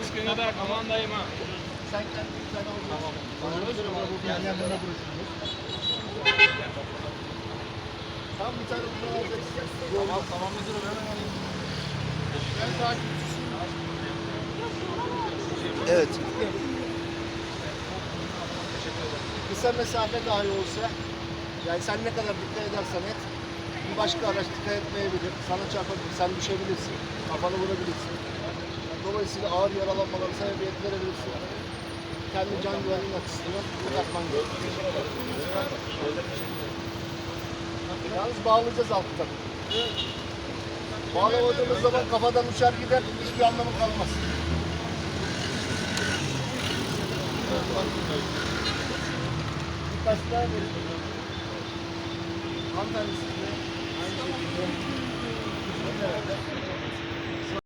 Askına da komandayım ha. Sen kendin sen Tamam. Tam bir tane bunu alacaksın. Tamam tamam müdür hemen alayım. Ben takipçisiyim. Evet. Kısa mesafe dahi olsa yani sen ne kadar dikkat edersen et bir başka araç dikkat etmeyebilir. Sana çarpabilir. Sen düşebilirsin. Kafanı vurabilirsin. Dolayısıyla ağır yaralanmalara sebebiyet verebilirsin. Kendi can güvenliğin açısından yapman gerekiyor. Yalnız bağlayacağız alttan. Bağlamadığımız zaman kafadan uçar gider, hiçbir anlamı kalmaz. Birkaç daha verin. Hanımefendi